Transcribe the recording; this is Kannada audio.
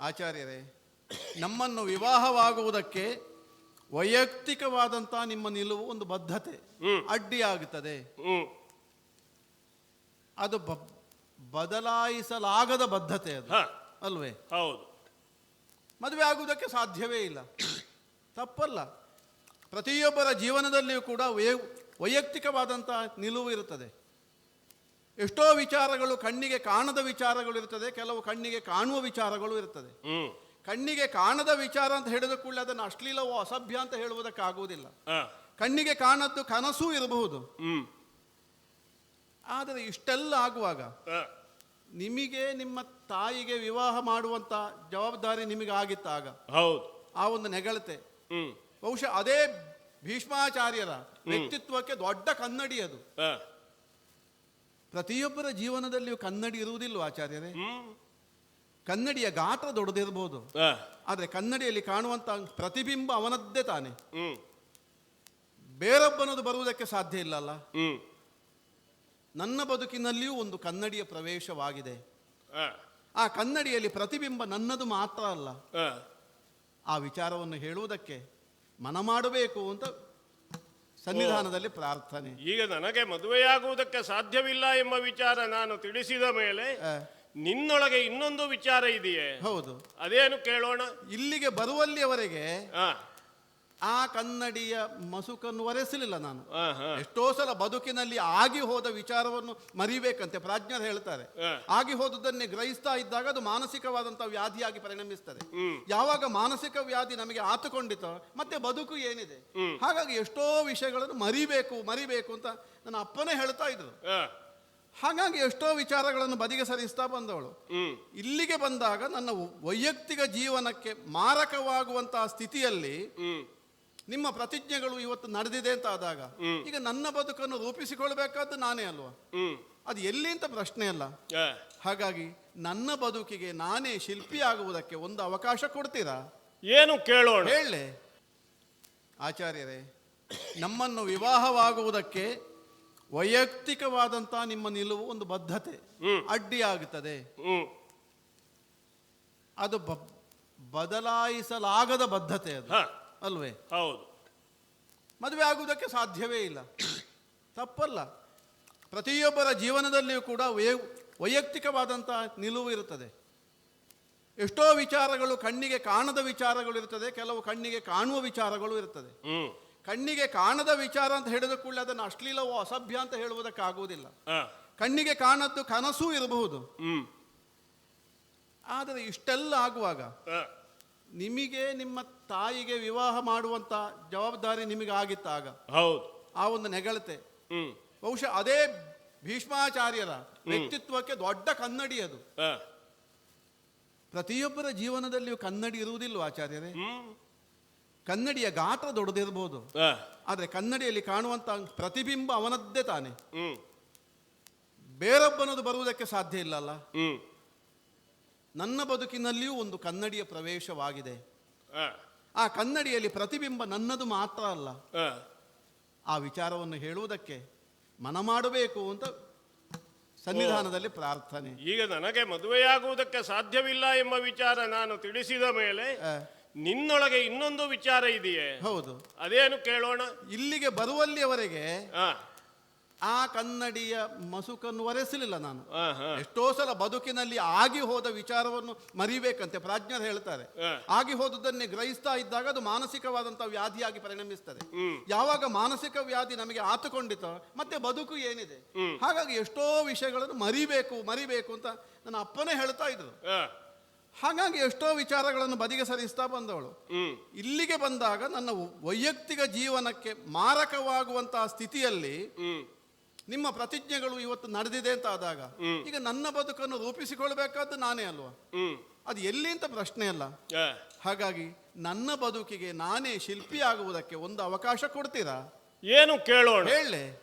ಆಚಾರ್ಯರೇ ನಮ್ಮನ್ನು ವಿವಾಹವಾಗುವುದಕ್ಕೆ ವೈಯಕ್ತಿಕವಾದಂತಹ ನಿಮ್ಮ ನಿಲುವು ಒಂದು ಬದ್ಧತೆ. ಅಡ್ಡಿಯಾಗುತ್ತದೆ. ಅದು ಬದಲಾಯಿಸಲಾಗದ ಬದ್ಧತೆ ಅದು. ಅಲ್ವೇ? ಹೌದು. ಮದುವೆ ಆಗುವುದಕ್ಕೆ ಸಾಧ್ಯವೇ ಇಲ್ಲ. ತಪ್ಪಲ್ಲ. ಪ್ರತಿಯೊಬ್ಬರ ಜೀವನದಲ್ಲಿಯೂ ಕೂಡ ವೈಯಕ್ತಿಕವಾದಂತಹ ನಿಲುವು ಇರುತ್ತದೆ. ಎಷ್ಟೋ ವಿಚಾರಗಳು ಕಣ್ಣಿಗೆ ಕಾಣದ ವಿಚಾರಗಳು ಇರ್ತದೆ ಕೆಲವು ಕಣ್ಣಿಗೆ ಕಾಣುವ ವಿಚಾರಗಳು ಇರ್ತದೆ. ಕಣ್ಣಿಗೆ ಕಾಣದ ವಿಚಾರ ಅಂತ ಹೇಳಿದ ಕೂಡಲೇ ಅದನ್ನು ಅಶ್ಲೀಲವೋ ಅಸಭ್ಯ ಅಂತ ಹೇಳುವುದಕ್ಕಾಗುವುದಿಲ್ಲ. ಕಣ್ಣಿಗೆ ಕಾಣದ್ದು ಕನಸೂ ಇರಬಹುದು. ಆದರೆ ಇಷ್ಟೆಲ್ಲ ಆಗುವಾಗ ನಿಮಗೆ ನಿಮ್ಮ ತಾಯಿಗೆ ವಿವಾಹ ಮಾಡುವಂತ ಜವಾಬ್ದಾರಿ ನಿಮಗೆ ಆಗಿತ್ತಾಗ ಹೌದು. ಆ ಒಂದು ನೆಗಳತೆ. ಬಹುಶಃ ಅದೇ ಭೀಷ್ಮಾಚಾರ್ಯರ ವ್ಯಕ್ತಿತ್ವಕ್ಕೆ ದೊಡ್ಡ ಕನ್ನಡಿ ಅದು. ಪ್ರತಿಯೊಬ್ಬರ ಜೀವನದಲ್ಲಿಯೂ ಕನ್ನಡಿ ಇರುವುದಿಲ್ಲ ಆಚಾರ್ಯರೇ? ಕನ್ನಡಿಯ ಗಾತ್ರ ದೊಡ್ಡದಿರಬಹುದು ಆದ್ರೆ ಕನ್ನಡಿಯಲ್ಲಿ ಕಾಣುವಂತ ಪ್ರತಿಬಿಂಬ ಅವನದ್ದೇ ತಾನೆ. ಬೇರೊಬ್ಬನದು ಬರುವುದಕ್ಕೆ ಸಾಧ್ಯ ಇಲ್ಲಲ್ಲ? ಅಲ್ಲ ನನ್ನ ಬದುಕಿನಲ್ಲಿಯೂ ಒಂದು ಕನ್ನಡಿಯ ಪ್ರವೇಶವಾಗಿದೆ. ಆ. ಕನ್ನಡಿಯಲ್ಲಿ ಪ್ರತಿಬಿಂಬ ನನ್ನದು ಮಾತ್ರ ಅಲ್ಲ. ಆ ವಿಚಾರವನ್ನು ಹೇಳುವುದಕ್ಕೆ ಮನ ಮಾಡಬೇಕು ಅಂತ ಸನ್ನಿಧಾನದಲ್ಲಿ ಪ್ರಾರ್ಥನೆ. ಈಗ ನನಗೆ ಮದುವೆಯಾಗುವುದಕ್ಕೆ ಸಾಧ್ಯವಿಲ್ಲ ಎಂಬ ವಿಚಾರ ನಾನು ತಿಳಿಸಿದ ಮೇಲೆ ನಿನ್ನೊಳಗೆ ಇನ್ನೊಂದು ವಿಚಾರ ಇದೆಯೇ? ಹೌದು. ಅದೇನು ಕೇಳೋಣ? ಇಲ್ಲಿಗೆ ಬರುವಲ್ಲಿಯವರೆಗೆ ಆ ಕನ್ನಡಿಯ ಮಸುಕನ್ನು ಒರೆಸಲಿಲ್ಲ ನಾನು. ಎಷ್ಟೋ ಸಲ ಬದುಕಿನಲ್ಲಿ ಆಗಿ ಹೋದ ವಿಚಾರವನ್ನು ಮರಿಬೇಕಂತೆ ಪ್ರಾಜ್ಞರು ಹೇಳ್ತಾರೆ. ಆಗಿ ಹೋದುದನ್ನೇ ಗ್ರಹಿಸ್ತಾ ಇದ್ದಾಗ ಅದು ಮಾನಸಿಕವಾದಂತಹ ವ್ಯಾಧಿಯಾಗಿ ಪರಿಣಮಿಸ್ತದೆ. ಯಾವಾಗ ಮಾನಸಿಕ ವ್ಯಾಧಿ ನಮಗೆ ಆತುಕೊಂಡಿತೋ ಮತ್ತೆ ಬದುಕು ಏನಿದೆ ಹಾಗಾಗಿ ಎಷ್ಟೋ ವಿಷಯಗಳನ್ನು ಮರಿಬೇಕು ಮರಿಬೇಕು ಅಂತ ನನ್ನ ಅಪ್ಪನೇ ಹೇಳ್ತಾ ಇದ್ರು. ಹಾಗಾಗಿ ಎಷ್ಟೋ ವಿಚಾರಗಳನ್ನು ಬದಿಗೆ ಸರಿಸ್ತಾ ಬಂದವಳು. ಇಲ್ಲಿಗೆ ಬಂದಾಗ ನನ್ನ ವೈಯಕ್ತಿಕ ಜೀವನಕ್ಕೆ ಮಾರಕವಾಗುವಂತಹ ಸ್ಥಿತಿಯಲ್ಲಿ ನಿಮ್ಮ ಪ್ರತಿಜ್ಞೆಗಳು ಇವತ್ತು ನಡೆದಿದೆ ಅಂತ ಆದಾಗ ಈಗ ನನ್ನ ಬದುಕನ್ನು ರೂಪಿಸಿಕೊಳ್ಬೇಕಾದ್ದು ನಾನೇ ಅಲ್ವಾ? ಅದು ಎಲ್ಲಿ ಅಂತ ಪ್ರಶ್ನೆ ಅಲ್ಲ. ಹಾಗಾಗಿ ನನ್ನ ಬದುಕಿಗೆ ನಾನೇ ಶಿಲ್ಪಿ ಆಗುವುದಕ್ಕೆ ಒಂದು ಅವಕಾಶ ಕೊಡ್ತೀರಾ? ಏನು ಕೇಳೋಣ. ಹೇಳಲೆ. ಆಚಾರ್ಯರೇ ನಮ್ಮನ್ನು ವಿವಾಹವಾಗುವುದಕ್ಕೆ ವೈಯಕ್ತಿಕವಾದಂತಹ ನಿಮ್ಮ ನಿಲುವು ಒಂದು ಬದ್ಧತೆ. ಅಡ್ಡಿಯಾಗುತ್ತದೆ. ಅದು ಬದಲಾಯಿಸಲಾಗದ ಬದ್ಧತೆ ಅದು. ಅಲ್ವೇ? ಹೌದು. ಮದುವೆ ಆಗುವುದಕ್ಕೆ ಸಾಧ್ಯವೇ ಇಲ್ಲ. ತಪ್ಪಲ್ಲ. ಪ್ರತಿಯೊಬ್ಬರ ಜೀವನದಲ್ಲಿಯೂ ಕೂಡ ವೈ- ವೈಯಕ್ತಿಕವಾದಂತಹ ನಿಲುವು ಇರುತ್ತದೆ. ಎಷ್ಟೋ ವಿಚಾರಗಳು ಕಣ್ಣಿಗೆ ಕಾಣದ ವಿಚಾರಗಳು ಇರ್ತದೆ ಕೆಲವು ಕಣ್ಣಿಗೆ ಕಾಣುವ ವಿಚಾರಗಳು ಇರ್ತದೆ ಕಣ್ಣಿಗೆ ಕಾಣದ ವಿಚಾರ ಅಂತ ಹೇಳಿದ ಕೂಡಲೇ ಅದನ್ನು ಅಶ್ಲೀಲವೋ ಅಸಭ್ಯ ಅಂತ ಹೇಳುವುದಕ್ಕಾಗುವುದಿಲ್ಲ. ಕಣ್ಣಿಗೆ ಕಾಣದ್ದು ಕನಸೂ ಇರಬಹುದು. ಆದರೆ ಇಷ್ಟೆಲ್ಲ ಆಗುವಾಗ ನಿಮಗೆ ನಿಮ್ಮ ತಾಯಿಗೆ ವಿವಾಹ ಮಾಡುವಂತ ಜವಾಬ್ದಾರಿ ನಿಮಗೆ ಆಗಿತ್ತಾಗ ಹೌದು. ಆ ಒಂದು ನೆಗಳತೆ. ಬಹುಶಃ ಅದೇ ಭೀಷ್ಮಾಚಾರ್ಯರ ವ್ಯಕ್ತಿತ್ವಕ್ಕೆ ದೊಡ್ಡ ಕನ್ನಡಿ ಅದು. ಪ್ರತಿಯೊಬ್ಬರ ಜೀವನದಲ್ಲಿಯೂ ಕನ್ನಡಿ ಇರುವುದಿಲ್ಲ ಆಚಾರ್ಯರೇ? ಕನ್ನಡಿಯ ಗಾತ್ರ ದೊಡ್ಡದಿರಬಹುದು ಆದ್ರೆ ಕನ್ನಡಿಯಲ್ಲಿ ಕಾಣುವಂತ ಪ್ರತಿಬಿಂಬ ಅವನದ್ದೇ ತಾನೆ. ಬೇರೊಬ್ಬನದು ಬರುವುದಕ್ಕೆ ಸಾಧ್ಯ ಇಲ್ಲಲ್ಲ. ನನ್ನ ಬದುಕಿನಲ್ಲಿಯೂ ಒಂದು ಕನ್ನಡಿಯ ಪ್ರವೇಶವಾಗಿದೆ. ಆ. ಕನ್ನಡಿಯಲ್ಲಿ ಪ್ರತಿಬಿಂಬ ನನ್ನದು ಮಾತ್ರ ಅಲ್ಲ. ಆ. ವಿಚಾರವನ್ನು ಹೇಳುವುದಕ್ಕೆ ಮನ ಮಾಡಬೇಕು ಅಂತ ಸನ್ನಿಧಾನದಲ್ಲಿ ಪ್ರಾರ್ಥನೆ. ಈಗ ನನಗೆ ಮದುವೆಯಾಗುವುದಕ್ಕೆ ಸಾಧ್ಯವಿಲ್ಲ ಎಂಬ ವಿಚಾರ ನಾನು ತಿಳಿಸಿದ ಮೇಲೆ ನಿನ್ನೊಳಗೆ ಇನ್ನೊಂದು ವಿಚಾರ ಇದೆಯೇ? ಹೌದು. ಅದೇನು ಕೇಳೋಣ? ಇಲ್ಲಿಗೆ ಬರುವಲ್ಲಿಯವರೆಗೆ ಹ ಆ ಕನ್ನಡಿಯ ಮಸುಕನ್ನು ಒರೆಸಲಿಲ್ಲ ನಾನು. ಎಷ್ಟೋ ಸಲ ಬದುಕಿನಲ್ಲಿ ಆಗಿ ಹೋದ ವಿಚಾರವನ್ನು ಮರಿಬೇಕಂತೆ ಪ್ರಾಜ್ಞರು ಹೇಳ್ತಾರೆ. ಆಗಿ ಹೋದುದನ್ನೇ ಗ್ರಹಿಸ್ತಾ ಇದ್ದಾಗ ಅದು ಮಾನಸಿಕವಾದಂತಹ ವ್ಯಾಧಿಯಾಗಿ ಪರಿಣಮಿಸ್ತದೆ. ಯಾವಾಗ ಮಾನಸಿಕ ವ್ಯಾಧಿ ನಮಗೆ ಆತುಕೊಂಡಿತೋ ಮತ್ತೆ ಬದುಕು ಏನಿದೆ ಹಾಗಾಗಿ ಎಷ್ಟೋ ವಿಷಯಗಳನ್ನು ಮರಿಬೇಕು ಮರಿಬೇಕು ಅಂತ ನನ್ನ ಅಪ್ಪನೇ ಹೇಳ್ತಾ ಇದ್ರು. ಹಾಗಾಗಿ ಎಷ್ಟೋ ವಿಚಾರಗಳನ್ನು ಬದಿಗೆ ಸರಿಸ್ತಾ ಬಂದವಳು. ಇಲ್ಲಿಗೆ ಬಂದಾಗ ನನ್ನ ವೈಯಕ್ತಿಕ ಜೀವನಕ್ಕೆ ಮಾರಕವಾಗುವಂತಹ ಸ್ಥಿತಿಯಲ್ಲಿ ನಿಮ್ಮ ಪ್ರತಿಜ್ಞೆಗಳು ಇವತ್ತು ನಡೆದಿದೆ ಅಂತ ಆದಾಗ ಈಗ ನನ್ನ ಬದುಕನ್ನು ರೂಪಿಸಿಕೊಳ್ಬೇಕಾದ್ದು ನಾನೇ ಅಲ್ವಾ? ಅದು ಎಲ್ಲಿ ಅಂತ ಪ್ರಶ್ನೆ ಅಲ್ಲ. ಹಾಗಾಗಿ ನನ್ನ ಬದುಕಿಗೆ ನಾನೇ ಶಿಲ್ಪಿ ಆಗುವುದಕ್ಕೆ ಒಂದು ಅವಕಾಶ ಕೊಡ್ತೀರಾ? ಏನು ಕೇಳೋಣ? ಹೇಳಲೆ.